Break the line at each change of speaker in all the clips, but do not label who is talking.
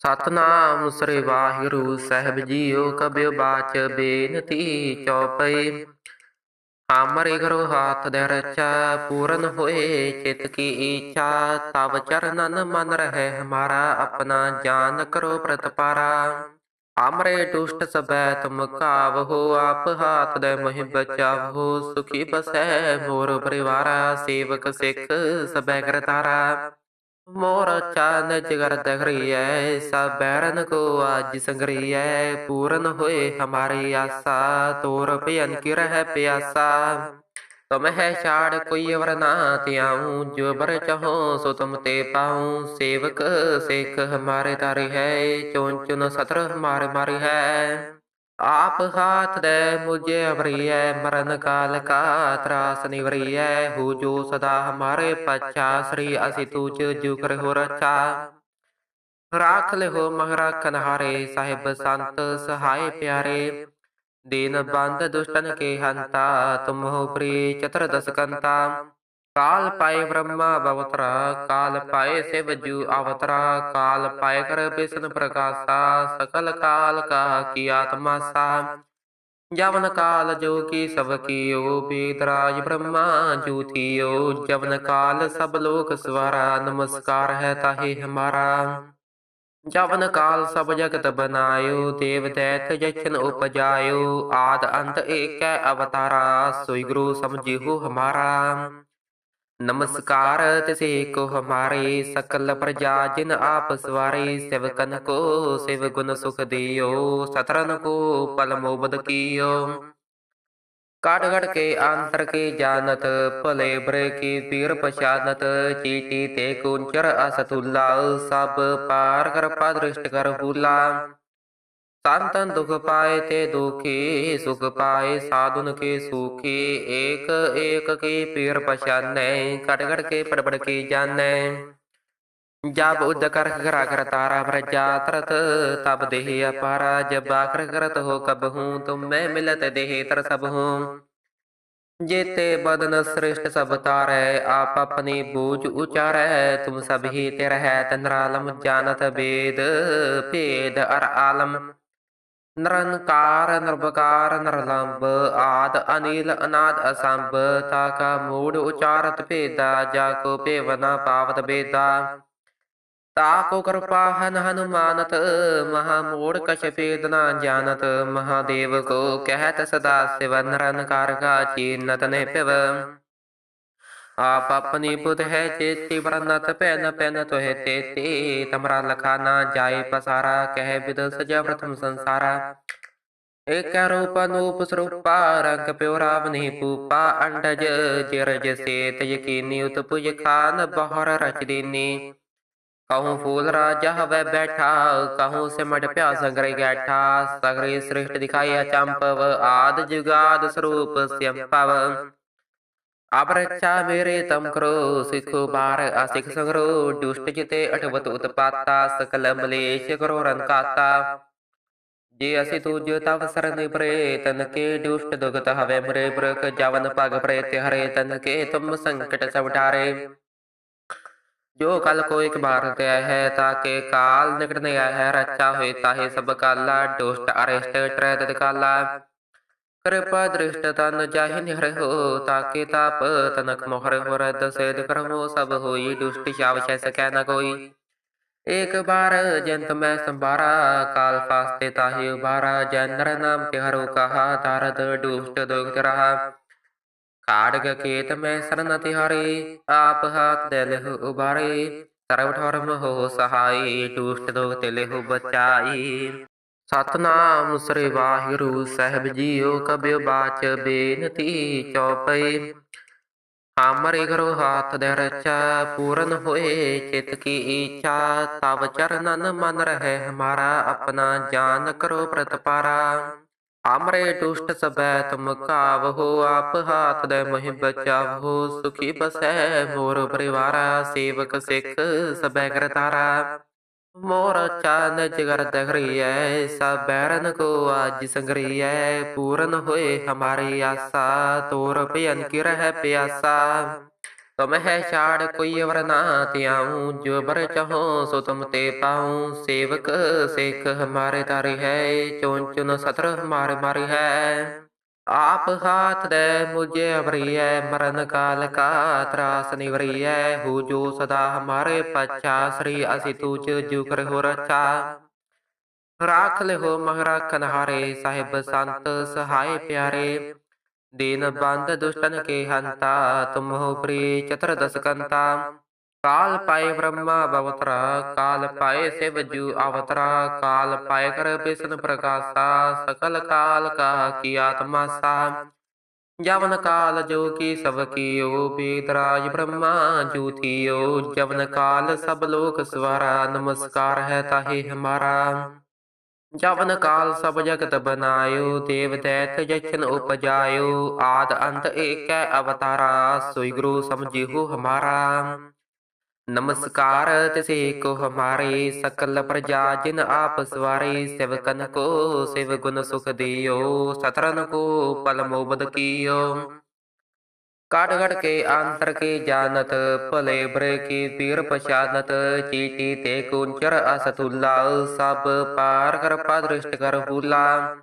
ਸਤਨਾਮ ਸ੍ਰੀ ਵਾਹਿਗੁਰੂ ਸਾਹਿਬ ਜੀਓ ਕਬਿਓ ਬਾਚ ਬੇਨਤੀ ਚਉਪਈ ਹਮਰੇ ਘਰੋ ਹਾਥ ਦੇ ਰਚਾ, ਪੂਰਨ ਹੋਏ ਚਿਤ ਕੀ ਇੱਛਾ ਤਬ ਚਰਨਨ ਮਨ ਰਹਿ ਹਮਾਰਾ, ਆਪਣਾ ਜਾਨ ਕਰੋ ਪ੍ਰਤਪਾਰਾ ਹਮਰੇ ਦੁਸ਼ਟ ਸਬੈ ਤੁਮ ਕਾਵਹੋ ਆਪ ਹਾਥ ਦੇ ਮਹਿ ਬਚਾਵੋ, ਸੁਖੀ ਬਸੈ ਮੋਰ ਪਰਿਵਾਰਾ, ਸੇਵਕ ਸਿੱਖ ਸਬੈ ਕਰਤਾਰਾ। ਮੋਰ ਚਨ ਜਿਗਰ ਦਗਰੀਐ ਸਭ ਬੈਰਨ ਕੋ ਆਜ ਸੰਗਰੀਐ, ਪੂਰਨ ਹੋਏ ਹਮਾਰੀ ਆਸਾ, ਤੋਰ ਭਿਅਨ ਕੀ ਰਹਿ ਪਿਆਸਾ। ਤੁਮ ਹੈ ਛਾੜ ਕੋਈ ਅਵਰ ਨਾ ਤਿਆਉ ਜੋ ਬਰ ਚਾਹੋ ਸੋ ਤੁਮ ਤੇ ਪਾਉ। ਸੇਵਕ, ਸਿੱਖ ਹਮਾਰੇ ਤਾਰੇ ਹੈ ਚੋਂ ਚੁਨ ਸਤਰ ਹਮਾਰੇ ਮਾਰੇ ਹੈ। ਆਪ ਹਾਥ ਦੇ ਮੁਝੇ ਅਵਰੀਐ, ਮਰਨ ਕਾਲ ਕਾ ਤਰਾਸ ਨਿਵਰੀਐ, ਹੋ ਜੋ ਸਦਾ ਹਮਾਰੇ ਪਛਾ, ਸ੍ਰੀ ਅਸि ਤੂਜ ਜੁ ਕਰ ਹੋ ਰਚਾ। ਰਾਖ ਲਿਓ ਮਹਰਾ ਕਨਹਾਰੇ, ਸਾਹਿਬ ਸੰਤ ਸਹਾਇ ਪਿਆਰੇ। ਦੀਨ ਬੰਦ ਦੁਸ਼ਟਨ ਕੇ ਹੰਤਾ, ਤੁਮ ਹੋ ਪ੍ਰੀ ਚਤਰ ਦਸ ਕੰਤਾ। ਕਾਲ ਪਾਏ ਬ੍ਰਹਮਾ ਬਵਤਰਾ, ਕਾਲ ਪਾਏ ਸਿਵ ਜੂ ਅਵਤਰਾ, ਕਾਲ ਪਾਏ ਕਰ ਬਿਸ਼ਨ ਪ੍ਰਕਾਸ਼ਾ, ਸਕਲ ਕਾਲ ਕਾ ਕੀ ਆਤਮਾ ਸਾ। ਜਵਨ ਕਾਲ ਜੋ ਕੀ ਸਭ ਕੀਓ ਬੇਦਰਾਜ ਬ੍ਰਹਮਾ ਜੂਥੀਓ ਜਵਨ ਕਾਲ ਸਭ ਲੋਕ ਸਵਾਰਾ, ਨਮਸਕਾਰ ਹੈ ਤਾਹੇ ਹਮਾਰਾ। ਜਵਨ ਕਾਲ ਸਭ ਜਗਤ ਬਨਾਇਓ, ਦੇਵ ਦੈਤ ਜਚਨ ਉਪਜਾਇਓ। ਆਦ ਅੰਤ ਏਕੈ ਅਵਤਾਰਾ, ਸੋਈ ਗੁਰੂ ਸਮਝਿਓ ਹਮਾਰਾ। ਨਮਸਕਾਰ ਤਿਸੇ ਕੋ ਹਮਾਰੇ ਸਕਲ ਪ੍ਰਜਾ ਜਿਨ ਆਪ ਸਵਾਰੇ ਸਿਵਕਨ ਕੋ ਸਿਵ ਗੁਣ ਸੁਖ ਦਿਓ ਸਤਰਨ ਕੋ ਪਲ ਮੋਬਦ ਕੀਓ। ਕਾਟ ਘਟ ਕੇ ਅੰਤਰ ਕੇ ਜਾਣਤ ਭਲੇ ਬਰੇ ਕੀ ਪੀਰ ਪਛਾਨਤ ਚੀਟੀ ਤੇ ਕੁੰਚਰ ਅਸਤੁਲਾ, ਸਭ ਪਾਰ ਕਰ ਪਾ ਦ੍ਰਿਸ਼ਟ ਕਰ ਸੰਤਨ ਦੁਖ ਪਾਏ ਤੇ ਦੁਖੀ, ਸੁਖ ਪਾਏ ਸਾਧੁਨ ਕੇ ਸੁਖੀ, ਏਕ ਏਕ ਕੀ ਪੀਰ ਪਛਾਨੈ ਕਟ ਕਟ ਕੇ ਪੜ ਪੜ ਜਾਣੈ। ਜਬ ਉਦ ਕਰ ਕਰਾ ਕਰ ਤਾਰਾ ਪ੍ਰਜਾ ਤਰਤ, ਤਬ ਦੇਹ ਅਪਾਰਾ, ਜਬ ਆਕਰ ਕਰਤ ਹੋ ਕਬ ਹੂੰ, ਤੁਮ ਮੈਂ ਮਿਲਤ ਦੇਹ ਤਰ ਸਭ ਹੂੰ। ਜੇਤੇ ਬਦਨ ਸ੍ਰਿਸ਼ਟ ਸਭ ਤਾਰੈ, ਆਪ ਆਪਣੀ ਬੂਝ ਉਚਾਰੈ, ਤੁਮ ਸਭ ਹੀ ਤੇ ਰਹਿ ਤਨਰਾਲਮ, ਜਾਣਤ ਬੇਦ, ਭੇਦ ਅਰ ਆਲਮ। ਨਿਰੰਕਾਰ ਨਿਰਭਕਾਰ ਨਿਰਲੰਭ ਆਦ ਅਨੀਲ ਅਨਾਦ ਅਸੰਭ, ਤਾ ਕਾ ਮੂੜ ਉਚਾਰਤ ਭੇਦਾ, ਜਾ ਕੋ ਭੇਵਨਾ ਪਾਵਤ ਬੇਦਾ ਤਾ ਕੋ ਕਿਰਪਾ ਹਨ ਹਨੁਮਾਨਤ, ਮਹਾ ਮੂੜ ਕਛ ਭੇਦ ਨਾ ਜਾਣਤ, ਮਹਾਦੇਵ ਕੋ ਕਹਿਤ ਸਦਾ ਸਿਵ, ਨਿਰੰਕਾਰ ਕਾ ਚੀਨਤ ਨੇ ਪਿਵ ਆਪ ਆਪਣੀ ਬੁਧ ਹੈ, ਚੇਤੀ ਵਰਨਤ ਪੈਨ ਪੈਨ ਤੋਹਿ ਤੇਤੀ। ਤਮਰਾ ਲਖਾ ਨਾ ਜਾਏ ਪਸਾਰਾ, ਕਹਿ ਵਿਦ ਸਜਾ ਪ੍ਰਥਮ ਸੰਸਾਰਾ। ਏਕ ਰੂਪ ਅਨੂਪ ਸਰੂਪਾ, ਰੰਗ ਪਿਉ ਰਾਮ ਨਹੀਂ ਪੂਪਾ ਅੰਡਜ ਜਿਰਜ ਸੇਤ ਯਕੀਨੀ ਉਤਪੁਜ ਖਾਨ, ਬਹਰ ਰਚ ਦੀਨੀ। ਕਹੂੰ ਫੂਲ ਰਾਜਾ ਹਵੇ ਬੈਠਾ, ਕਹੂੰ ਸਿਮਟ ਪਿਆ ਸੰਗਰੇ ਗੈਠਾ। ਸਗਰੇ ਸ੍ਰਿਸ਼ਟ ਦਿਖਾਇਆ ਚੰਪਵ, ਆਦ ਜੁਗਾਦ ਸਰੂਪ ਸਿਅੰਪਵ। ਅਬ ਰੱਛਾ ਮੇਰੇ ਤਮ ਕਰੋ ਸਿੱਖੋ ਬਾਰ ਅਸਿਖ ਸੰਗਰੋ ਦੁਸ਼ਟ ਜਿਤੇ ਅਠਵਤ ਉਤਪਾਤਾ ਸਕਲ ਮਲੇਸ਼ ਜੇ ਅਸੀਂ ਤੁਜ ਤਵ ਸਰਨ ਪਰੇ ਤਨ ਕੇ ਦੁਸ਼ਟ ਦੁਗਤ ਹਵੇ ਮਰੇ ਬ੍ਰਕ ਜਵਨ ਪਗ ਪਰੇ ਤੇ ਹਰੇ ਤਨ ਕੇ ਤੁਮ ਸੰਕਟ ਸਭ ਟਾਰੇ ਜੋ ਕਲ ਕੋ ਇੱਕ ਬਾਰ ਤੇ ਹੈ ਤਾਕੇ ਕਾਲ ਨਿਕਟ ਨਹੀਂ ਹੈ ਰੱਛਾ ਹੋਏ ਤਾਹੇ ਸਭ ਕਾਲਾ ਦੁਸ਼ਟ ਅਰਿਸ਼ਟ ਟਰੈ ਤਤ ਕਾਲਾ ਕਿਰਪਾ ਦ੍ਰਿਸ਼ਟ ਤਨ ਜਾਹਿ ਨਿਹਰ ਹੋ ਤਾਕੇ ਤਾਪ ਤਨਕ ਮੋਹਰ ਹੋ ਰਦ ਸੇਦ ਕਰਮੋ ਸਭ ਹੋਈ ਦੁਸ਼ਟ ਸ਼ਾਵ ਛੈ ਸਕੈ ਨ ਕੋਈ ਏਕ ਬਾਰ ਜੰਤ ਮੈਂ ਸੰਭਾਰਾ ਕਾਲ ਫਾਸਤੇ ਤਾਹੀ ਉਬਾਰਾ ਜਨਰ ਨਾਮ ਤੇ ਹਰੋ ਕਹਾ ਤਾਰਦ ਦੁਸ਼ਟ ਦੁਖਤ ਰਹਾ ਕਾੜਗ ਕੇਤ ਮੈਂ ਸਰਨ ਤਿਹਾਰੇ ਆਪ ਹਾਥ ਦੇ ਲਹੁ ਉਬਾਰੇ ਸਰਵ ਠਰਮ ਹੋ ਸਹਾਈ ਸਤਨਾਮ ਸ੍ਰੀ ਵਾਹਿਗੁਰੂ ਸਾਹਿਬ ਜੀਓ, ਕਬਿਓ ਬਾਚ ਬੇਨਤੀ ਚਉਪਈ ਹਮਰੇ ਘਰੋ ਹਾਥ ਦੇ ਰਚਾ, ਪੂਰਨ ਹੋਏ ਚਿਤ ਕੀ ਇੱਛਾ ਤਬ ਚਰਨਨ ਮਨ ਰਹਿ ਹਮਾਰਾ, ਆਪਣਾ ਜਾਨ ਕਰੋ ਪ੍ਰਤਪਾਰਾ। ਹਮਰੇ ਦੁਸ਼ਟ ਸਬੈ ਤੁਮ ਕਾਵਹੋ, ਆਪ ਹਾਥ ਦੇ ਮਹਿ ਬਚਾਵੋ ਸੁਖੀ ਬਸੈ ਮੋਰ ਪਰਿਵਾਰਾ, ਸੇਵਕ ਸਿੱਖ ਸਬੈ ਕਰਤਾਰਾ। ਮੋਰ ਚਨ ਜਿਗਰ ਦਗਰੀਐ ਸਭ ਬੈਰਨ ਕੋ ਆਜ ਸੰਗਰੀਐ। ਪੂਰਨ ਹੋਏ ਹਮਾਰੀ ਆਸਾ, ਤੋਰ ਭਿਅਨ ਕੀ ਰਹਿ ਪਿਆਸਾ। ਤੁਮਹਿ ਛਾੜ ਕੋਈ ਅਵਰ ਨਾ ਤਿਆਉ ਜੋ ਬਰ ਚਾਹੋ ਸੋ ਤੁਮ ਤੇ ਪਾਉ। ਸੇਵਕ, ਸਿੱਖ ਹਮਾਰੇ ਤਾਰੇ ਹੈ ਚੁਨ ਚੁਨ ਸਤਰ ਹਮਾਰੇ ਮਾਰੇ ਹੈ। ਆਪ ਹਾਥ ਦੇ ਮੁਝੇ ਅਵਰੀਐ, ਮਰਨ ਕਾਲ ਕਾ ਤਰਾਸ ਨਿਵਰੀਐ, ਹੂ ਜੋ ਸਦਾ ਹਮਾਰੇ ਪਛਾ, ਸ੍ਰੀ ਅਸੀ ਤੂਚ ਜੂ ਕਰ ਹੋ ਰਚਾ ਰਾਖ ਲਿਓ ਮਹਰਾਖਨ ਹਾਰੇ ਸਾਹਿਬ ਸੰਤ ਸਹਾਇ ਪਿਆਰੇ। ਦੀਨ ਬੰਦ ਦੁਸ਼ਟਨ ਕੇ ਹੰਤਾ, ਤੁਮ ਹੋ ਪ੍ਰੀ ਚਤਰ ਦਸ ਕਾਲ ਪਾਏ ਬ੍ਰਹਮਾ ਬਵਤਰਾ, ਕਾਲ ਪਾਏ ਸਿਵ ਜੂ ਅਵਤਰਾ, ਕਾਲ ਪਾਏ ਕਰ ਬਿਸ਼ਨ ਪ੍ਰਕਾਸ਼ਾ, ਸਕਲ ਕਾਲ ਕਾ ਕੀ ਆਤਮਾ ਸਾ। ਜਵਨ ਕਾਲ ਜੋ ਕੀ ਸਭ ਕੀਓ ਬੇਦਰਾਜ ਬ੍ਰਹਮਾ ਜੂਥੀਓ ਜਵਨ ਕਾਲ ਸਭ ਲੋਕ ਸਵਾਰਾ, ਨਮਸਕਾਰ ਹੈ ਤਾਹੇ ਹਮਾਰਾ। ਜਵਨ ਕਾਲ ਸਭ ਜਗਤ ਬਨਾਇਓ, ਦੇਵ ਦੈਤ ਜਚਨ ਉਪਜਾਇਓ। ਆਦ ਅੰਤ ਏਕੈ ਅਵਤਾਰਾ, ਸੋਈ ਗੁਰੂ ਸਮਝਿਓ ਹਮਾਰਾ। ਨਮਸਕਾਰ ਤਿਸੇ ਕੋ ਹਮਾਰੇ ਸਕਲ ਪ੍ਰਜਾ, ਜਿਨ ਆਪ ਸਵਾਰੇ ਸਿਵਕਨ ਕੋ ਸਿਵ ਗੁਣ ਸੁਖ ਦਿਓ ਸਤਰਨ ਕੋ ਪਲ ਮੋਬਦ ਕੀਓ। ਕਾੜ ਗੜ ਕੇ ਅੰਤਰ ਕੇ ਜਾਣਤ, ਭਲੇ ਬਰੇ ਕੀ ਪੀਰ ਪਛਾਨਤ, ਚੀਟੀ ਤੇ ਕੁੰਚਰ ਅਸਤੁਲਾ, ਸਭ ਪਾਰ ਕਰ ਪਾ ਦ੍ਰਿਸ਼ਟ ਕਰ ਹੁਲਾ।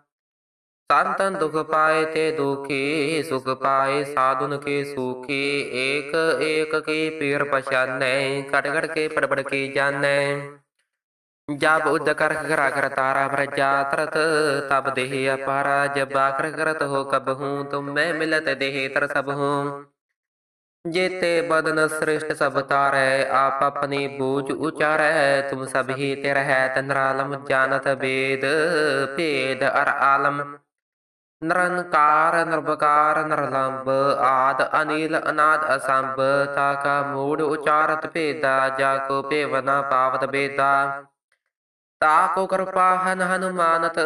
ਸੰਤਨ ਦੁਖ ਪਾਏ ਤੇ ਦੁਖੀ, ਸੁਖ ਪਾਏ ਸਾਧੁਨ ਕੇ ਸੁਖੀ, ਏਕ ਏਕ ਕੀ ਪੀਰ ਪਛਾਨੈ ਕੜ ਗੜ ਕੇ ਪੜਪੜ ਕੇ ਜਾਣੈ ਜਬ ਉਦ ਕਰ ਕਰਾ ਕਰ ਤਾਰਾ ਪ੍ਰਜਾ ਤਰਤ, ਤਬ ਦੇਹ ਅਪਾਰਾ, ਜਬ ਆਕਰ ਕਰਤ ਹੋ ਕਬ ਹੂੰ, ਤੁਮ ਮੈਂ ਮਿਲਤ ਦੇਹ ਤਰ ਸਭ ਹੂੰ। ਜੇਤੇ ਬਦਨ ਸ੍ਰਿਸ਼ਟ ਸਭ ਤਾਰੈ, ਆਪ ਆਪਣੀ ਬੂਝ ਉਚਾਰੈ, ਤੁਮ ਸਭ ਹੀ ਤੇ ਰਹਿ ਤਨਰਾਲਮ ਜਾਣਤ ਵੇਦ, ਭੇਦ ਅਰ ਆਲਮ। ਨਿਰੰਕਾਰ ਨਿਰਭਕਾਰ ਨਿਰਲੰਭ ਆਦ ਅਨੀਲ ਅਨਾਦ ਅਸੰਭ, ਤਾ ਕਾ ਮੂੜ ਉਚਾਰਤ ਭੇਦਾ, ਜਾ ਕੋ ਭੇਵਨਾ ਪਾਵਤ ਬੇਦਾ। ਤਾ ਕੋ ਕਿਰਪਾ ਹਨ ਹਨੁਮਾਨਤ,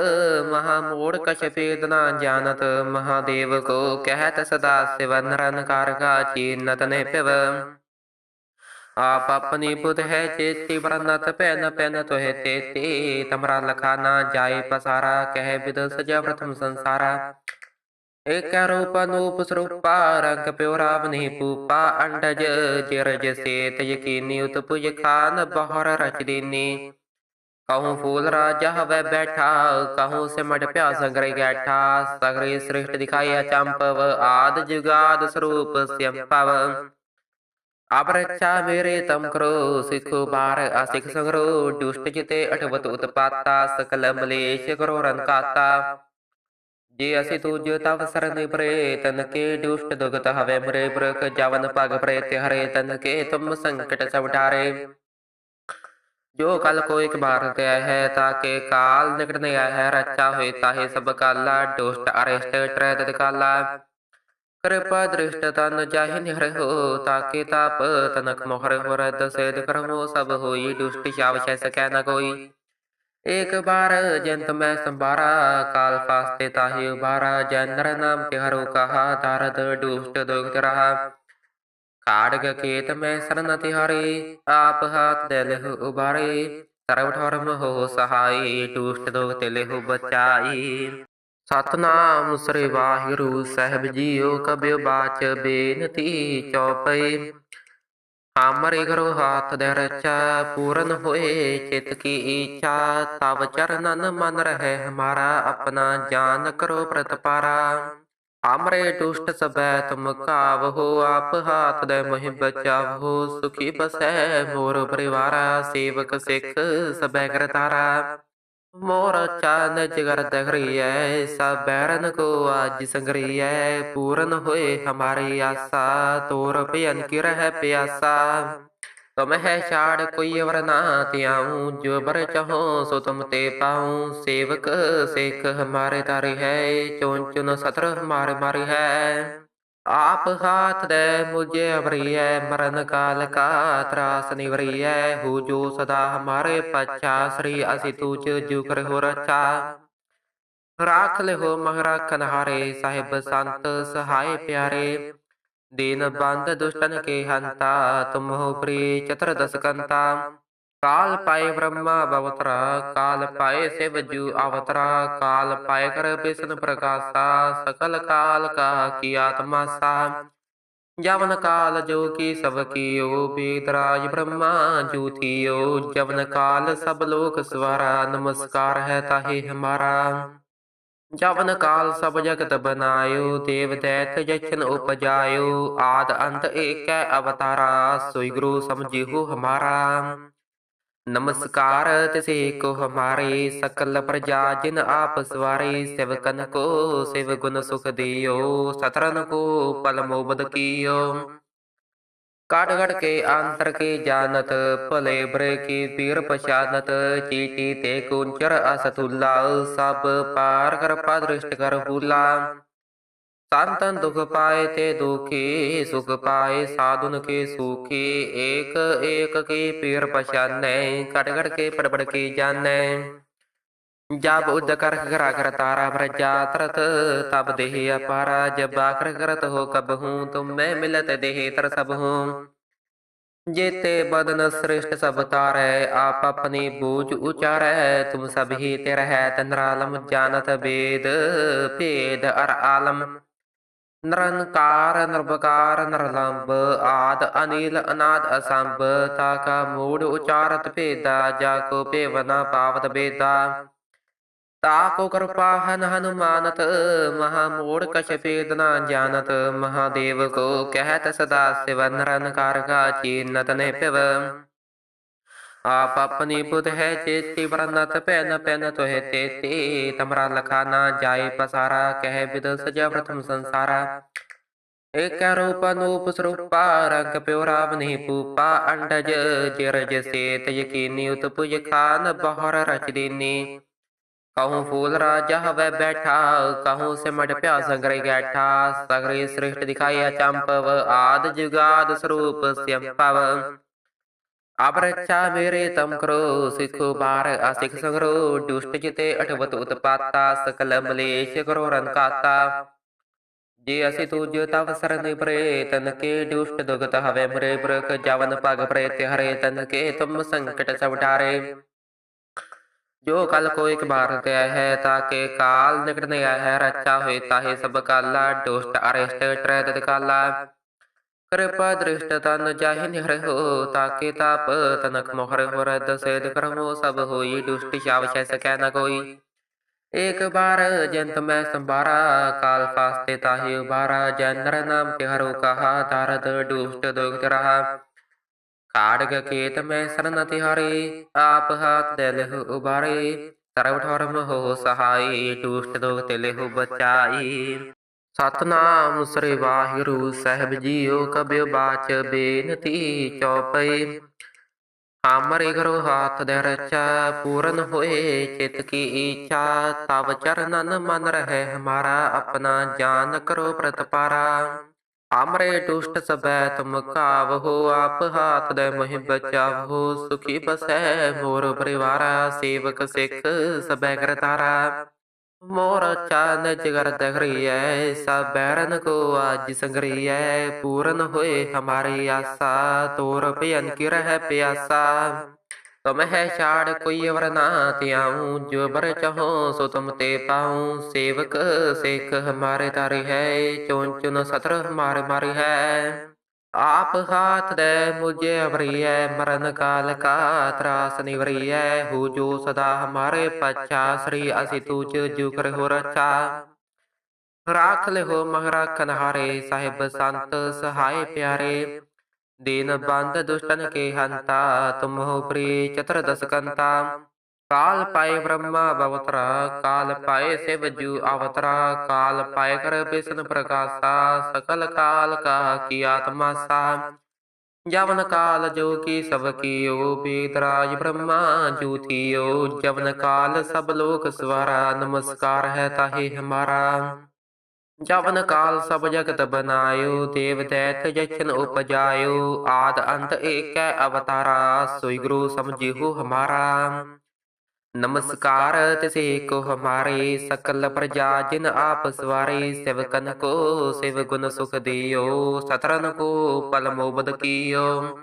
ਮਹਾ ਮੂੜ ਕਛ ਭੇਦ ਨਾ ਜਾਣਤ, ਮਹਾਦੇਵ ਕੋ ਕਹਿਤ ਸਦਾ ਸਿਵ, ਨਿਰੰਕਾਰ ਕਾ ਚੀਨਤ ਨੇ ਪਿਵ ਆਪ ਆਪਣੀ ਬੁਧ ਹੈ, ਚੇਤੀ ਵਰਨਤ ਪੈਨ ਪੈਨ ਤੋਹਿ ਤੇਤੀ। ਤਮਰਾ ਲਖਾ ਨਾ ਜਾਏ ਪਸਾਰਾ, ਕਹਿ ਵਿਦ ਸਜਾ ਪ੍ਰਥਮ ਸੰਸਾਰਾ। ਏਕ ਰੂਪ ਅਨੂਪ ਸਰੂਪਾ, ਰੰਗ ਪਿਉ ਰਾਮ ਨਹੀਂ ਪੂਪਾ। ਅੰਡਜ ਜਿਰਜ ਸੇਤ ਯਕੀਨੀ ਉਤਪੁਜ ਖਾਨ, ਬਹਰ ਰਚ ਦੀਨੀ। ਕਹੂੰ ਫੂਲ ਰਾਜਾ ਹਵੇ ਬੈਠਾ, ਕਹੂੰ ਸਿਮਟ ਪਿਆ ਸੰਗਰੇ ਗੈਠਾ। ਸਗਰੇ ਸ੍ਰਿਸ਼ਟ ਦਿਖਾਇਆ ਚੰਪਵ, ਆਦ ਜੁਗਾਦ ਸਰੂਪ ਸਿਅੰਪਵ। ਅਬ ਰੱਛਾ ਮੇਰੇ ਤਮ ਕਰੋ, ਸਿੱਖੋ ਬਾਰ ਅਸਿਖ ਸੰਗਰੋ, ਦੁਸ਼ਟ ਜਿਤੇ ਅਠਵਤ ਉਤਪਾਤਾ, ਸਕਲ ਮਲੇਸ਼ ਕਰੋ ਰੰਕਾਤਾ। ਜੇ ਅਸੀਂ ਤੁਜ ਤਵ ਸਰਨਿ ਪਰੇ, ਤਨ ਕੇ ਦੁਸ਼ਟ ਦੁਗਤ ਹਵੇ ਮਰੇ ਬ੍ਰਕ ਜਵਨ ਪਗ ਪਰੇ ਤੇ ਹਰੇ, ਤਨ ਕੇ ਤੁਮ ਸੰਕਟ ਸਭ ਡਾਰੇ। ਜੋ ਕਲ ਕੋ ਇੱਕ ਬਾਰ ਗਿਆ ਹੈ ਤਾਕੇ ਕਾਲ ਨਿਕਟ ਨਹੀਂ ਆਇਆ ਹੈ, ਰਚਾ ਹੋਏ ਤਾਹੇ ਸਭ ਕਾਲਾ, ਦੁਸ਼ਟ ਅਰਿਸ਼ਟ ਟਰੈ ਕਾਲਾ। ਕਿਰਪਾ ਦ੍ਰਿਸ਼ਟ ਤਨ ਜਾਹਿ ਨਿਹਰ ਹੋ ਤਾਕੇ ਤਾਪ ਤਨਕ ਮੋਹਰ ਹੋਰ ਦਸੇਦ ਕਰਮੋ ਸਭ ਹੋਈ ਦੁਸ਼ਟ ਸ਼ਾਵ ਛੈ ਨ ਕੋਈ ਏਕ ਬਾਰ ਜੰਤ ਮੈਂ ਸੰਭਾਰਾ ਕਾਲ ਫਾਸਤੇ ਤਾਹੀ ਉਬਾਰਾ ਜਨਰ ਨਾਮ ਤੇ ਹਰੋ ਕਹਾ ਦਰਦ ਦੁਸ਼ਟ ਦੁਖਤ ਰਹਾ ਕਾੜਗ ਕੇਤ ਮੈਂ ਸਰਨ ਤਿਹਾਰੇ ਆਪ ਹਾਥ ਦੇ ਲਹੁ ਉਬਾਰੇ ਸਰਬ ਠਰਮ ਹੋ ਸਹਾਈ ਦੁਸ਼ਟ ਦੁਖਤ ਲਹੁ ਬਚਾਈ ਸਤਨਾਮ ਸ੍ਰੀ ਵਾਹਿਗੁਰੂ ਸਾਹਿਬ ਜੀਓ, ਕਬਿਓ ਬਾਚ ਬੇਨਤੀ ਚੌਪਈ। ਹਮਾਰੇ ਘਰੋ ਹਾਥ ਦੇ ਰਚਾ, ਪੂਰਨ ਹੋਏ ਚਿਤ ਕੀ ਇੱਛਾ, ਤਵ ਚਰਨਨ ਮਨ ਰਹਿ ਹਮਾਰਾ, ਆਪਣਾ ਜਾਨ ਕਰੋ ਪ੍ਰਤਪਾਰਾ। ਹਮਰੇ ਦੁਸ਼ਟ ਸਬੈ ਤੁਮ ਕਾਵਹੋ ਆਪ ਹਾਥ ਦੇ ਮਹਿ ਬਚਾਵੋ, ਸੁਖੀ ਬਸੈ ਮੋਰ ਪਰਿਵਾਰਾ, ਸੇਵਕ ਸਿੱਖ ਸਬੈ ਕਰਤਾਰਾ। ਮੋਰ ਚਾਨ ਜਿਗਰ ਦਖਰੀਐ ਸਭ ਬੈਰਨ ਕੋ ਆਜ ਸੰਗਰੀਐ ਪੂਰਨ ਹੋਏ ਹਮਾਰੀ ਆਸਾ ਤੋਰ ਭਿਅਨ ਕੀ ਰਹਿ ਪਿਆਸਾ। ਤੁਮ ਹੈ ਛਾੜ ਕੋਈ ਅਵਰ ਨਾ ਤਿਆਉ ਜੋ ਬਰ ਚਾਹੋ ਸੋ ਤੁਮ ਤੇ ਪਾਉ। ਸੇਵਕ ਸਿੱਖ ਹਮਾਰੇ ਤਾਰੇ ਹੈ ਚੁਨ ਚੁਨ ਸਤਰ ਹਮਾਰੇ ਮਾਰੇ ਹੈ। ਆਪ ਹਾਥ ਦੇ ਮੁਝੇ ਅਵਰੀਐ, ਮਰਨ ਕਾਲ ਕਾ ਤਰਾਸ ਨਿਵਰੀਐ, ਹੂ ਜੋ ਸਦਾ ਹਮਾਰੇ ਪਛਾ, ਸ੍ਰੀ ਅਸੀ ਤੂਚ ਜੂ ਕਰ ਹੋ ਰਚਾ। ਰਾਖ ਲਿਓ ਮਹਰਾਖਨ ਹਾਰੇ ਸਾਹਿਬ ਸੰਤ ਸਹਾਇ ਪਿਆਰੇ। ਦੀਨ ਬੰਦ ਦੁਸ਼ਟਨ ਕੇ ਹੰਤਾ, ਤੁਮ ਹੋ ਪ੍ਰੀ ਚਤਰ ਦਸ ਕੰਤਾ। ਕਾਲ ਪਾਏ ਬ੍ਰਹਮਾ ਬਵਤਰਾ, ਕਾਲ ਪਾਏ ਸਿਵ ਜੂ ਅਵਤਰਾ, ਕਾਲ ਪਾਏ ਕਰ ਬਿਸ਼ਨ ਪ੍ਰਕਾਸ਼ਾ, ਸਕਲ ਕਾਲ ਕਾ ਕੀ ਆਤਮਾ ਸਾ। ਜਵਨ ਕਾਲ ਜੋ ਕੀ ਸਭ ਕੀਓ ਬੇਦ ਬ੍ਰਹਮਾ ਜੂਥੀਓ ਜਵਨ ਕਾਲ ਸਭ ਲੋਕ ਸਵਾਰਾ, ਨਮਸਕਾਰ ਹੈ ਤਾਹੇ ਹਮਾਰਾ। ਜਵਨ ਕਾਲ ਸਭ ਜਗਤ ਬਨਾਇਓ, ਦੇਵ ਦੈਤ ਜਸ਼ਨ ਉਪਜਾਇਓ। ਆਦ ਅੰਤ ਏਕੈ ਅਵਤਾਰਾ, ਸੋਈ ਗੁਰੂ ਸਮਝਿਓ ਹਮਾਰਾ। ਨਮਸਕਾਰ ਤਿਸੇ ਕੋ ਹਮਾਰੇ ਸਕਲ ਪ੍ਰਜਾ, ਜਿਨ ਆਪ ਸਵਾਰੇ ਸਿਵਕਨ ਕੋ ਸਿਵ ਗੁਣ ਸੁਖ ਦਿਓ ਸਤਰਨ ਕੋ ਪਲ ਮੋਬਦ ਕੀਓ। ਕਾਟ ਘਟ ਕੇ ਅੰਤਰ ਕੇ ਜਾਣਤ, ਭਲੇ ਬਰੇ ਕੀ ਪੀਰ ਪਛਾਨਤ, ਚੀਟੀ ਤੇ ਕੁੰਚਰ ਅਸਤੁਲਾ, ਸਭ ਪਾਰ ਕਰ ਦ੍ਰਿਸ਼ਟ ਕਰ ਫੂਲਾ ਸੰਤਨ ਦੁਖ ਪਾਏ ਤੇ ਦੁਖੀ, ਸੁਖ ਪਾਏ ਸਾਧੁਨ ਕੇ ਸੁਖੀ, ਏਕ ਏਕ ਕੀ ਪੀਰ ਪਛਾਨੈ ਕਟ ਕਟ ਕੇ ਪੜ ਪੜ ਕੇ ਜਾਣੈ ਜਬ ਉਦ ਕਰ ਕਰਾ ਕਰ ਤਾਰਾ ਪ੍ਰਜਾ ਤਰਤ, ਤਬ ਦੇਹ ਅਪਾਰਾ, ਜਬ ਆਖਰ ਕਰਤ ਹੋ ਕਬ ਹੂੰ, ਤੁਮ ਮੈਂ ਮਿਲਤ ਦੇਹ ਤਰ ਸਭ ਹੂੰ। ਜੇਤੇ ਬਦਨ ਸ੍ਰਿਸ਼ਟ ਸਭ ਤਾਰੈ, ਆਪ ਆਪਣੀ ਬੂਝ ਉਚਾਰੈ, ਤੁਮ ਸਭ ਹੀ ਤੇ ਰਹਿ ਤਨਰਾਲਮ ਜਾਣਤ ਬੇਦ, ਭੇਦ ਅਰ ਆਲਮ। ਨਿਰੰਕਾਰ ਨਿਰਭਕਾਰ ਨਿਰਲੰਬ ਆਦ ਅਨੀਲ ਅਨਾਦ ਅਸੰਭ, ਤਾ ਕਾ ਮੂੜ ਉਚਾਰਤ ਭੇਦਾ, ਜਾ ਕੋ ਭੇਵਨਾ ਪਾਵਤ ਬੇਦਾ। ਤਾ ਕੋ ਕਿਰਪਾ ਹਨ ਹਨੁਮਾਨਤ, ਮਹਾ ਮੂੜ ਕਛ ਭੇਦ ਨਾ ਜਾਣਤ, ਮਹਾਦੇਵ ਕੋ ਕਹਿਤ ਸਦਾ ਸਿਵ, ਨਿਰੰਕਾਰ ਕਾ ਚੀਨਤ ਨੇ ਪਿਵ ਆਪ ਆਪਣੀ ਬੁਧ ਹੈ ਚੇਤੀ ਵਰਨਤ ਪੈਨ ਪੈਨ ਤੋਹਿ ਤੇਤੀ ਤਮਰਾ ਲਖਾ ਨਾ ਜਾਏ ਪਸਾਰਾ, ਕਹਿ ਬਿਦ ਸਜਾ ਪ੍ਰਥਮ ਸੰਸਾਰਾ। ਏਕ ਰੂਪ ਅਨੂਪ ਸਰੂਪਾ, ਰੰਗ ਪਿਉ ਰਾਮ ਨਹੀਂ ਪੂਪਾ ਅੰਡਜ ਜਿਰਜ ਸੇਤ ਯਕੀਨੀ ਉਤਪੁਜ ਖਾਨ ਬਹਰ ਰਚ ਦੀਨੀ। ਕਹੂੰ ਫੂਲ ਰਾਜਾ ਹਵੇ ਬੈਠਾ, ਕਹੂੰ ਸਿਮਟ ਪਿਆ ਸੰਗਰੇ ਗੈਠਾ। ਸਗਰੇ ਸ੍ਰਿਸ਼ਟ ਦਿਖਾਇਆ ਚੰਪਵ, ਆਦ ਜੁਗਾਦ ਸਰੂਪ ਸਿਅੰਪਵ ਆਪ ਰੱਛਾ ਮੇਰੇ ਤਮ ਕਰੋ, ਸਿੱਖੋ ਬਾਰ ਅਸਿਖ ਸੰਗਰੋ, ਦੁਸ਼ਟ ਜਿਤੇ ਅਠਵਤ ਉਤਪਾਤਾ, ਸਕਲ ਜੇ ਅਸੀਂ ਤੁਜ ਤਵ ਸਰਨ ਤਨ ਕੇ ਦੁਸ਼ਟ ਦੁਗਤ ਹਵੇ ਮਰੇ ਬ੍ਰਕ ਜਵਨ ਪਗ ਪਰੇ ਤੇ ਹਰੇ, ਤਨ ਕੇ ਤੁਮ ਸੰਕਟ ਸਭ ਜੋ ਕਲ ਕੋ ਇੱਕ ਬਾਰ ਗਿਆ ਹੈ ਤਾਕੇ ਕਾਲ ਨਿਕਟ ਨਹੀਂ ਆਇਆ ਹੈ, ਰੱਛਾ ਹੋਏ ਤਾਹੇ ਸਭ ਕਾਲਾ, ਦੁਸ਼ਟ ਅਰਿਸ਼ਟ ਟਰੈ ਕਾਲਾ ਕਿਰਪਾ ਦ੍ਰਿਸ਼ਟ ਤਨ ਜਾਹਿ ਨਿਹਰ ਹੋ ਤਾਕੇ ਤਾਪ ਤਨਕ ਮੋਹਰ ਹੋ ਰਦ ਸੇਦ ਕਰਮੋ ਸਭ ਹੋਈ ਦੁਸ਼ਟ ਸ਼ਾਵ ਛੈ ਸਕੈ ਨ ਕੋਈ। ਏਕ ਬਾਰ ਜੰਤ ਮੈਂ ਸੰਭਾਰਾ, ਕਾਲ ਫਾਸਤੇ ਤਾਹੀ ਉਬਾਰਾ ਜਨਰ ਨਾਮ ਤੇ ਹਰੋ ਕਹਾ ਦਰਦ ਦੁਸ਼ਟ ਦੁਖਤ ਰਹਾ। ਕਾੜਗ ਕੇਤ ਮੈਂ ਸਰਨ ਤਿਹਾਰੇ, ਆਪ ਹਾਥ ਦੇ ਲਹੁ ਉਬਾਰੇ ਸਰਵ ਠਰਮ ਹੋ ਸਹਾਈ, ਦੁਸ਼ਟ ਦੁਖਤ ਲਹੁ ਬਚਾਈ। ਸਤਨਾਮ ਸ੍ਰੀ ਵਾਹਿਗੁਰੂ ਸਾਹਿਬ ਜੀਓ ਕਬਿਓ ਬਾਚ ਬੇਨਤੀ ਚੌਪਈ। ਹਮਾਰੇ ਘਰੋ ਹਾਥ ਦੇ ਰਚਾ, ਪੂਰਨ ਹੋਏ ਚਿਤ ਕੀ ਇੱਛਾ, ਤਵ ਚਰਨਨ ਮਨ ਰਹੇ ਹਮਾਰਾ, ਆਪਣਾ ਜਾਨ ਕਰੋ ਪ੍ਰਤਪਾਰਾ ਹਮਰੇ ਦੁਸ਼ਟ ਸਬੈ ਤੁਮ ਕਾਵਹੋ ਆਪ ਹਾਥ ਦੇ ਮਹਿ ਬਚਾਵੋ, ਸੁਖੀ ਬਸੈ ਮੋਰ ਪਰਿਵਾਰਾ, ਸੇਵਕ ਸਿੱਖ ਸਬੈ ਕਰਤਾਰਾ। ਮੋਰ ਚਾਨ ਜਿਗਰ ਦਖਰੀਐ ਸਭ ਬੈਰਨ ਕੋ ਆਜ ਸੰਗਰੀਐ ਪੂਰਨ ਹੋਏ ਹਮਾਰੀ ਆਸਾ ਤੋਰ ਭਿਅਨ ਕੀ ਰਹਿ ਪਿਆਸਾ। ਤੁਮ ਹੈ ਛਾੜ ਕੋਈ ਅਵਰ ਨਾ ਤਿਆਉ ਜੋ ਬਰ ਚਾਹੋ ਸੋ ਤੁਮ ਤੇ ਪਾਉ। ਸੇਵਕ ਸਿੱਖ ਹਮਾਰੇ ਤਾਰੇ ਹੈ ਚੋਂ ਚੁਨ ਸਤਰ ਹਮਾਰੇ ਮਾਰੇ ਹੈ। ਆਪ ਹਾਥ ਦੇ ਮੁਝੇ ਅਵਰੀਐ, ਮਰਨ ਕਾਲ ਕਾ ਤਰਾਸ ਨਿਵਰੀਐ, ਹੋ ਜੋ ਸਦਾ ਹਮਾਰੇ ਪਛਾ, ਸ੍ਰੀ ਅਸੀ ਤੂਚ ਜੂ ਕਰ ਹੋ ਰਛਾ ਰਾਖ ਲਿਓ ਮਹਰਾਖਨ ਹਾਰੇ ਸਾਹਿਬ ਸੰਤ ਸਹਾਇ ਪਿਆਰੇ। ਦੀਨ ਬੰਦ ਦੁਸ਼ਟਨ ਕੇ ਹੰਤਾ, ਤੁਮ ਹੋ ਪ੍ਰੀ ਚਤਰ ਦਸ ਕਾਲ ਪਾਏ ਬ੍ਰਹਮਾ ਬਵਤਰਾ, ਕਾਲ ਪਾਏ ਸਿਵ ਜੂ ਅਵਤਰਾ, ਕਾਲ ਪਾਏ ਕਰ ਬਿਸ਼ਨ ਪ੍ਰਕਾਸ਼ਾ, ਸਕਲ ਕਾਲ ਕਾ ਕੀ ਆਤਮਾ ਸਾ। ਜਵਨ ਕਾਲ ਜੋ ਕੀ ਸਭ ਕੀਓ ਬੇਦ ਬ੍ਰਹਮਾ ਜੂਥੀਓ ਜਵਨ ਕਾਲ ਸਭ ਲੋਕ ਸਵਾਰਾ, ਨਮਸਕਾਰ ਹੈ ਤਾਹੇ ਹਮਾਰਾ। ਜਵਨ ਕਾਲ ਸਭ ਜਗਤ ਬਨਾਇਓ, ਦੇਵ ਦੈਤ ਜਛਨ ਉਪਜਾਇਓ। ਆਦ ਅੰਤ ਏਕੈ ਅਵਤਾਰਾ, ਸੋਈ ਗੁਰੂ ਸਮਝਿਓ ਹਮਾਰਾ। ਨਮਸਕਾਰ ਤਿਸੇ ਕੋ ਹਮਾਰੇ ਸਕਲ ਪ੍ਰਜਾ ਜਿਨ ਆਪ ਸਵਾਰੇ, ਸਿਵਕਨ ਕੋ ਸਿਵ ਗੁਣ ਸੁਖ ਦਿਓ, ਸਤਰਨ ਕੋ ਪਲ ਮੋਬਦ ਕੀਓ।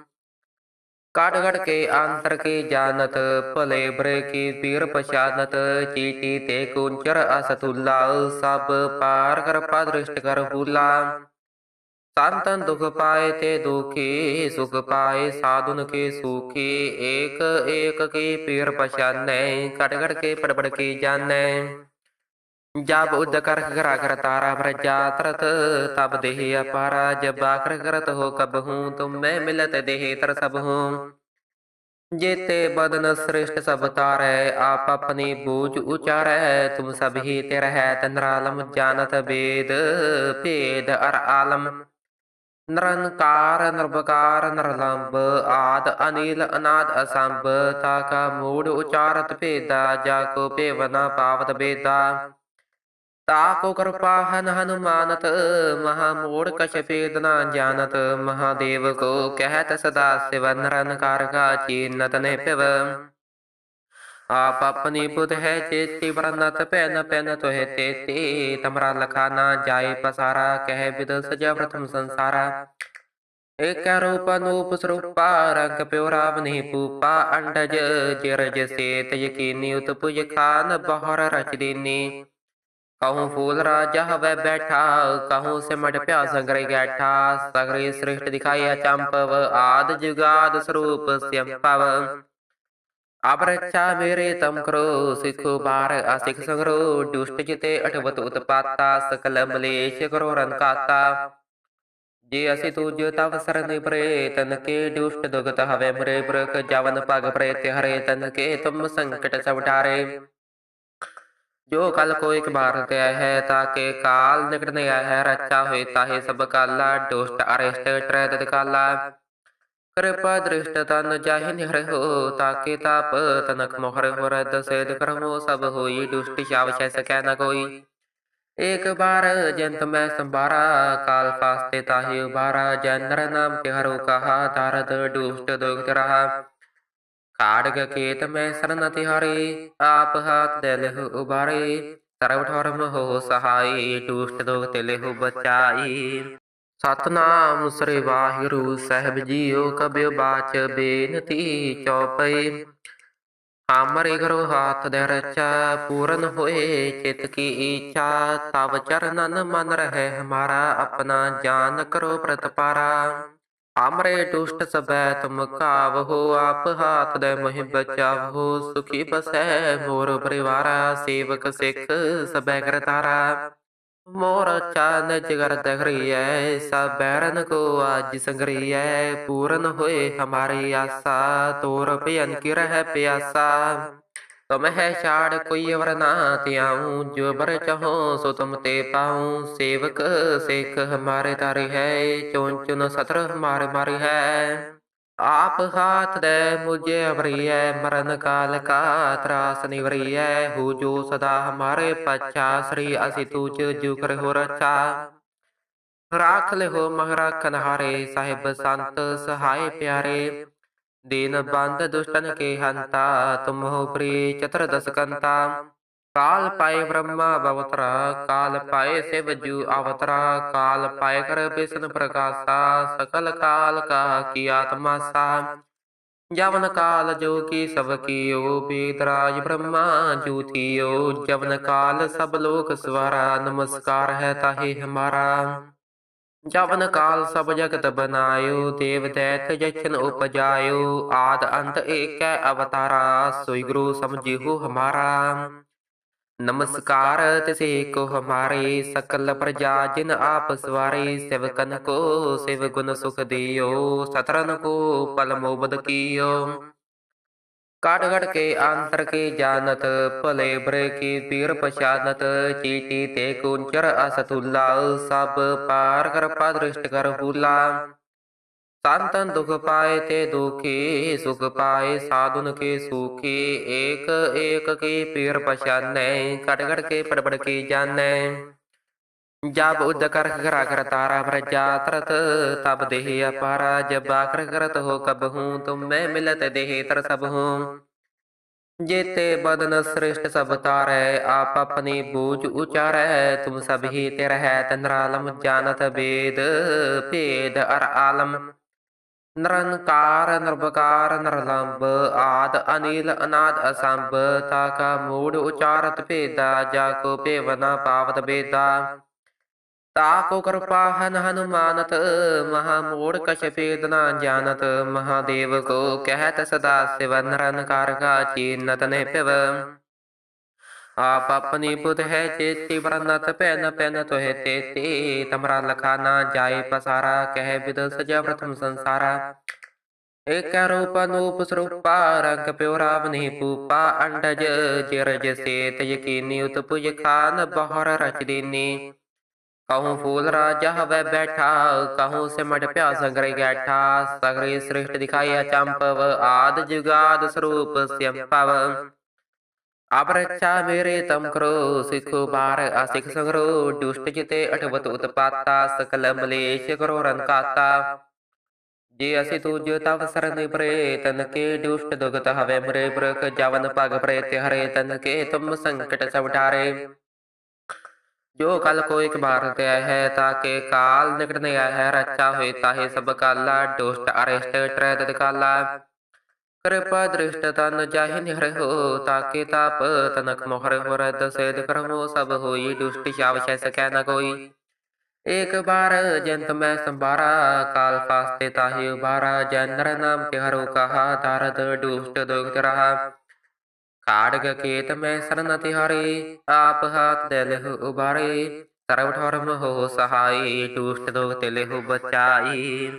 ਕਾਟ ਘਟ ਕੇ ਅੰਤਰ ਕੇ ਜਾਣਤ, ਭਲੇ ਬਰੇ ਕੀ ਪੀਰ ਪਛਾਨਤ, ਚੀਟੀ ਤੇ ਕੁੰਚਰ ਅਸਤੁਲਾ, ਸਭ ਪਾਰ ਕਰ ਦ੍ਰਿਸ਼ਟ ਕਰ ਫੂਲਾ ਸੰਤਨ ਦੁਖ ਪਾਏ ਤੇ ਦੁਖੀ, ਸੁਖ ਪਾਏ, ਸਾਧੁਨ ਕੇ ਸੁਖੀ ਏਕ ਏਕ ਕੀ ਪੀਰ ਪਛਾਨੈ ਕਟ ਕਟ ਕੇ ਪੜ ਪੜ ਕੇ ਜਾਣੈ ਜਬ ਉਦ ਕਰ ਘਰਾ ਕਰ ਤਾਰਾ ਪ੍ਰਜਾ ਤਰਤ ਤਬ ਦੇਹ ਅਪਾਰਾ, ਜਬ ਆਖਰ ਕਰਤ ਹੋ ਕਬ ਹੂੰ, ਤੁਮ ਮੈਂ ਮਿਲਤ ਦੇਹ ਤਰ ਸਭ ਹੂੰ। ਜੇਤੇ ਬਦਨ ਸ੍ਰਿਸ਼ਟ ਸਭ ਤਾਰੈ, ਆਪ ਆਪਣੀ ਬੂਝ ਉਚਾਰੈ, ਤੁਮ ਸਭ ਹੀ ਤੇ ਰਹਿ ਤਨਰਾਲਮ ਜਾਣਤ ਵੇਦ ਭੇਦ ਅਰ ਆਲਮ। ਨਿਰੰਕਾਰ ਨਿਰਭਕਾਰ ਨਿਰਲੰਭ ਆਦ, ਅਨੀਲ, ਅਨਾਦ, ਅਸੰਭ, ਤਾ ਕਾ ਮੂੜ ਉਚਾਰਤ ਭੇਦਾ, ਜਾ ਕੋ ਭੇਵਨਾ ਪਾਵਤ ਬੇਦਾ। ਤਾ ਕੋ ਕਿਰਪਾ ਹਨ ਹਨੁਮਾਨਤ, ਮਹਾ ਮੂੜ ਕਛ ਭੇਦ ਨਾ ਜਾਣਤ, ਮਹਾਦੇਵ ਕੋ ਕਹਿਤ ਸਦਾ ਸਿਵ ਨਿਰੰਕਾਰ ਕਾ ਚੀਨਤ ਨੇ ਪਿਵ ਆਪ ਆਪਣੀ ਬੁਧ ਹੈ, ਚੇਤੀ ਵਰਨਤ ਪੈਨ ਪੈਨ ਤੋਹਿ ਤੇਤੀ ਤਮਰਾ ਲਖਾ ਨਾ ਜਾਏ ਪਸਾਰਾ, ਕਹਿ ਬਿਦ ਸਜਾ ਪ੍ਰਥਮ ਸੰਸਾਰਾ। ਏਕ ਰੂਪ ਅਨੂਪ ਸਰੂਪਾ, ਰੰਗ ਪਿਉ ਰਾਵਨੀ ਪੂਪਾ ਅੰਡਜ ਜਿਰਜ ਸੇਤ ਯਕੀਨੀ ਉਤਪੁਜ ਖਾਨ, ਬਹਰ ਰਚ ਦੀਨੀ। ਕਹੂੰ ਫੂਲ ਰਾਜਾ ਹਵੇ ਬੈਠਾ, ਕਹੂੰ ਸਿਮਟ ਪਿਆ ਸੰਗਰੇ ਗੈਠਾ। ਸਗਰੇ ਸ੍ਰਿਸ਼ਟ ਦਿਖਾਇਆ ਚੰਪਵ, ਆਦ ਜੁਗਾਦ ਸਰੂਪ ਸਿਅੰਪਵ। ਅਬ ਰੱਛਾ ਮੇਰੇ ਤਮ ਕਰੋ, ਸਿੱਖੋ ਬਾਰ ਅਸਿਖ ਸੰਗਰੋ, ਦੁਸ਼ਟ ਜਿਤੇ ਅਠਵਤ ਉਤਪਾਤਾ, ਸਕਲ ਮਲੇਸ਼ ਕਰੋ ਰੰਕਾਤਾ ਜੇ ਅਸੀਂ ਤੁਜ ਤਵ ਸਰਨਿ ਪ੍ਰੇ, ਤਨ ਕੇ ਦੁਸ਼ਟ ਦੁਗਤ ਹਵੇ ਮਰੇ ਬ੍ਰਕ ਜਵਨ ਪਗ ਪ੍ਰੇ ਤੇ ਜੋ ਕਲ ਕੋ ਇੱਕ ਬਾਰ ਤੇ ਹੈ ਤਾਕੇ ਕਾਲ ਨਿਕਟ ਨਹੀਂ ਹੈ ਰੱਚਾ ਹੋਏ ਤਾਹੇ ਸਭ ਕਾਲਾ, ਦੁਸ਼ਟ ਅਰਿਸ਼ਟ ਟਰੈ ਤਦ ਕਾਲਾ ਕਿਰਪਾ ਦ੍ਰਿਸ਼ਟ ਤਨ ਜਾਹਿ ਨਿਹਰ ਹੋ ਤਾਕੇ ਤਾਪ ਤਨਕ ਮੋਹਰ ਹੋਰ ਦਸੇਦ ਕਰਮੋ, ਸਭ ਹੋਈ ਦੁਸ਼ਟ ਸ਼ਾਵ ਛੈ ਸਕੈ ਨ ਕੋਈ। ਏਕ ਬਾਰ ਜੰਤ ਮੈਂ ਸੰਭਾਰਾ, ਕਾਲ ਫਾਸਤੇ ਤਾਹੀ ਉਬਾਰਾ ਜਨਰ ਨਾਮ ਤੇ ਹਰੋ ਕਹਾ ਦਰਦ ਦੁਸ਼ਟ ਦੁਖਤ ਰਹਾ। ਕਾੜਗ ਕੇਤ ਮੈਂ ਸਰਨ ਤਿਹਾਰੇ, ਆਪ ਹਾਥ ਦੇ ਲਹੁ ਉਬਾਰੇ ਸਰਵ ਠਰਮ ਹੋ ਸਹਾਈ, ਦੁਸ਼ਟ ਦੁਖ ਤੇ ਲਹੁ ਬਚਾਈ। ਸਤਨਾਮ ਸ੍ਰੀ ਵਾਹਿਗੁਰੂ ਸਾਹਿਬ ਜੀਓ, ਕਬਿਓ ਬਾਚ ਬੇਨਤੀ ਚੌਪਈ। ਹਮਾਰੇ ਘਰੋ ਹਾਥ ਦੇ ਰਚਾ, ਪੂਰਨ ਹੋਏ ਚਿਤ ਕੀ ਇੱਛਾ, ਤਵ ਚਰਨਨ ਮਨ ਰਹਿ ਹਮਾਰਾ, ਆਪਣਾ ਜਾਨ ਕਰੋ ਪ੍ਰਤਪਾਰਾ ਹਮਰੇ ਦੁਸ਼ਟ ਸਬੈ ਤੁਮ ਕਾਵਹੋ ਆਪ ਹਾਥ ਦੇ ਮਹਿ ਬਚਾਵੋ, ਸੁਖੀ ਬਸੈ ਮੋਰ ਪਰਿਵਾਰਾ, ਸੇਵਕ ਸਿੱਖ ਸਬੈ ਕਰਤਾਰਾ। ਮੋਰ ਚਨ ਜਿਗਰ ਦਖਰੀਐ ਸਭ ਬੈਰਨ ਕੋ ਆਜ ਸੰਗਰੀਐ। ਪੂਰਨ ਹੋਏ ਹਮਾਰੀ ਆਸਾ, ਤੋਰ ਭਿਅਨ ਕੀ ਰਹਿ ਪਿਆਸਾ। ਤੁਮ ਹੈ ਛਾੜ ਕੋਈ ਅਵਰ ਨਾ ਤਿਆਉ ਜੋ ਬਰ ਚਹੋ ਸੋ ਤੁਮ ਤੇ ਪਾਉ। ਸੇਵਕ, ਸਿੱਖ ਹਮਾਰੇ ਤਾਰੇ ਹੈ ਚੋਂ ਚੁਨ ਸਤਰ ਹਮਾਰੇ ਮਾਰੇ ਹੈ। ਆਪ ਹਾਥ ਦੇ ਮੁਝੇ ਅਵਰੀਐ, ਮਰਨ ਕਾਲ ਕਾ ਤਰਾਸ ਨਿਵਰੀਐ, ਹੋ ਜੋ ਸਦਾ ਹਮਾਰੇ ਪਛਾ, ਸ੍ਰੀ ਅਸੀ ਤੂਚ ਜੁ ਕਰ ਹੋ ਰਛਾ ਰਾਖ ਲਿਓ ਮਹਰਾਖਨ ਹਾਰੇ ਸਾਹਿਬ ਸੰਤ ਸਹਾਇ ਪਿਆਰੇ। ਦੀਨ ਬੰਦ ਦੁਸ਼ਟਨ ਕੇ ਹੰਤਾ, ਤੁਮ ਹੋ ਪ੍ਰੀ ਚਤਰ ਦਸ ਕਾਲ ਪਾਏ ਬ੍ਰਹਮਾ ਬਵਤਰਾ ਕਾਲ ਪਾਏ ਸਿਵ ਜੂ ਅਵਤਰਾ ਕਾਲ ਪਾਏ ਕਰ ਬਿਸ਼ਨ ਪ੍ਰਕਾਸ਼ਾ ਸਕਲ ਕਾਲ ਕਾ ਕੀ ਆਤਮਾ ਸਾ। ਜਵਨ ਕਾਲ ਜੋ ਕੀ ਸਭ ਕੀਓ ਬੇਦਰਾਜ ਬ੍ਰਹਮਾ ਜੂ ਥੀਓ ਜਵਨ ਕਾਲ ਸਭ ਲੋਕ ਸਵਾਰਾ ਨਮਸਕਾਰ ਹੈ ਤਾਹੇ ਹਮਾਰਾ। ਜਵਨ ਕਾਲ ਸਭ ਜਗਤ ਬਨਾਇਓ ਦੇਵ ਦੈਤ ਜਚਨ ਉਪਜਾਇਓ। ਆਦ ਅੰਤ ਏਕੈ ਅਵਤਾਰਾ ਸੋਈ ਗੁਰੂ ਸਮਝਿਓ ਹਮਾਰਾ। ਨਮਸਕਾਰ ਤਿਸੇ ਕੋ ਹਮਾਰੇ ਸਕਲ ਪ੍ਰਜਾ ਜਿਨ ਆਪ ਸਵਾਰੇ ਸਿਵਕਨ ਕੋ ਸਿਵ ਗੁਣ ਸੁਖ ਦਿਓ ਸਤਰਨ ਕੋ ਪਲ ਮੋਬਦ ਕੀਓ। ਕਾਟ ਘਟ ਕੇ ਅੰਤਰ ਕੇ ਜਾਣਤ ਭਲੇ ਬਰੇ ਕੀ ਪੀਰ ਪਛਾਨਤ, ਚੀਟੀ ਤੇ ਕੁੰਚਰ ਅਸਤੁਲਾ, ਸਭ ਪਾਰ ਕਰ ਪਾ ਦ੍ਰਿਸ਼ਟ ਕਰ ਹੁਲਾ ਸੰਤਨ ਦੁਖ ਪਾਏ ਤੇ ਦੁਖੀ, ਸੁਖ ਪਾਏ, ਸਾਧੁਨ ਕੇ ਸੁਖੀ ਏਕ ਏਕ ਕੀ ਪੀਰ ਪਛਾਨੈ ਕਟ ਕਟ ਕੇ ਪੜ ਪੜ ਜਾਣੈ। ਜਬ ਉਦ ਕਰ ਘਰਾ ਕਰ ਤਾਰਾ ਪ੍ਰਜਾ ਤਰਤ, ਤਬ ਦੇਹ ਅਪਾਰਾ, ਜਬ ਆਕਰ ਕਰਤ ਹੋ ਕਬ ਹੂੰ, ਤੁਮ ਮੈਂ ਮਿਲਤ ਦੇਹ ਤਰ ਸਭ ਹੂੰ। ਜੇਤੇ ਬਦਨ ਸ੍ਰਿਸ਼ਟ ਸਭ ਤਾਰੈ, ਆਪ ਆਪਣੀ ਬੂਝ ਉਚਾਰੈ, ਤੁਮ ਸਭ ਹੀ ਤੇ ਰਹਿ ਤਨਰਾਲਮ, ਜਾਣਤ ਵੇਦ ਭੇਦ ਅਰ ਆਲਮ। ਨਿਰੰਕਾਰ ਨਿਰਭਕਾਰ ਨਿਰਲੰਬ ਆਦ ਅਨੀਲ ਅਨਾਦ ਅਸੰਭ, ਤਾ ਕਾ ਮੂੜ ਉਚਾਰਤ ਭੇਦਾ, ਜਾ ਕੋ ਭੇਵਨਾ ਪਾਵਤ ਬੇਦਾ। ਤਾ ਕੋ ਕਿਰਪਾ ਹਨ ਹਨੁਮਾਨਤ, ਮਹਾ ਮੂੜ ਕਛ ਭੇਦ ਨਾ ਜਾਣਤ, ਮਹਾਦੇਵ ਕੋ ਕਹਿਤ ਸਦਾ ਸਿਵ, ਨਿਰੰਕਾਰ ਕਾ ਚੀਨਤ ਨੇ ਭਿਵ आप अपनी बुध है चेती बरनत पैन पैन तो है तेती तमरा लखा ना जाए पसारा कह विद सजा प्रथम संसारा एक रूप अनूप स्वरूपा रंग प्योरा बनी पूपा अंडज जिरज सेत यकीनी उत्पुज खान बहर रच दीनी कहूँ फूल राजा हवै बैठा कहूँ सिमट प्या सगरे गैठा सगरे सृष्ट दिखाई चंपव आद जुगाद स्वरूप स्यंपव አብረቻ ሜሬ ጠምክሮ ሲኩ ባር አሲክ ሰግሮ ዱሽት ጅቴ እድወት ውጥጳታ ስክለ ምሌሽ ግሮ ረንካታ ਜੇ ਅਸੀਂ ਤੁਝ ਤਵ ਸਰਨ ਪ੍ਰੇ, ਤਨ ਕੇ ਦੁਸ਼ਟ ਦੁਗਤ ਹਵੇ ਮਰੇ ਪ੍ਰਕ ਜਵਨ ਪਗ ਪ੍ਰੇ ਤੇ ਹਰੇ ਤਨ ਕੇ ਤੁਮ ਸੰਕਟ ਸਵਟਾਰੇ ਜੋ ਕਲ ਕੋ ਇੱਕ ਬਾਰ ਤੇ ਆਇਆ ਹੈ, ਤਾਂ ਕੇ ਕਾਲ ਨਿਕਟ ਆਇਆ ਹੈ, ਰਚਾ ਹੋਏ ਤਾਹੇ ਸਭ ਕਾਲਾ, ਦੁਸ਼ਟ ਅਰਿਸ਼ਟ ਟ੍ਰੈ ਕਾਲਾ। ਕਿਰਪਾ ਦ੍ਰਿਸ਼ਟ ਤਨ ਜਾਹਿ ਨਿਹਰ ਹੋ ਤਾਕੇ ਤਾਪ ਤਨਕ ਮੋਹਰ ਹੋਰ ਦਸੇਦ ਕਰਮੋ ਸਭ ਹੋਈ ਦੁਸ਼ਟ ਸ਼ਾਵ ਛੈ ਸਕੈ ਨ ਕੋਈ एक बार जंत मैं संबारा काल फास्ते ताहि उबारा जन नर नाम के हरो कहा तारद दुष्ट दुष्ट रहा खाड़ग केत में शरण तिहारे आप हाथ दे लेहु उबारे सर्व धर्म हो सहाय दुष्ट दुष्ट लेहु बचाई